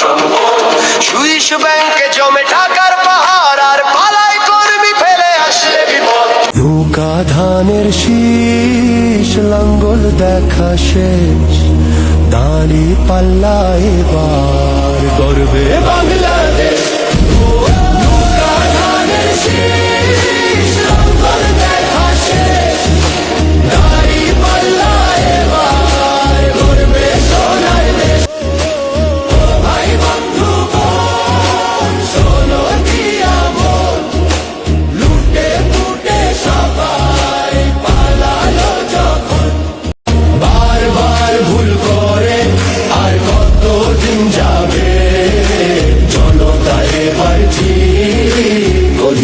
সম্পদ। সুইস ব্যাংকে জমে টাকার পাহাড়, আর পালাই কর্মী ফেলে আসলে বিপদ। নৌকা ধানের শীষ, লাঙ্গল দেখা শেষ। দাঁড়ি পাল্লাই এবার গর্বে বাংলাদেশ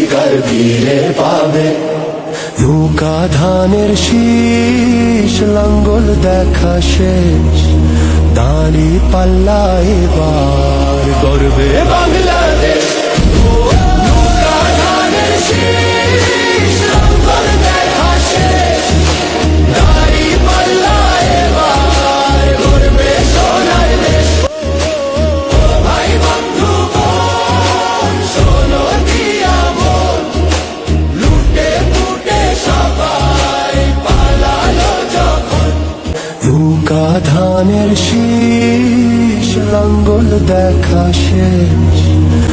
অধিকার ফিরে পাবে। নৌকা ধানের শীষ লাঙ্গল দেখা শেষ দাঁড়ি পাল্লা এবার গর্বে বাংলাদেশ ধানের শীষ লাঙ্গল দেখা শেষ।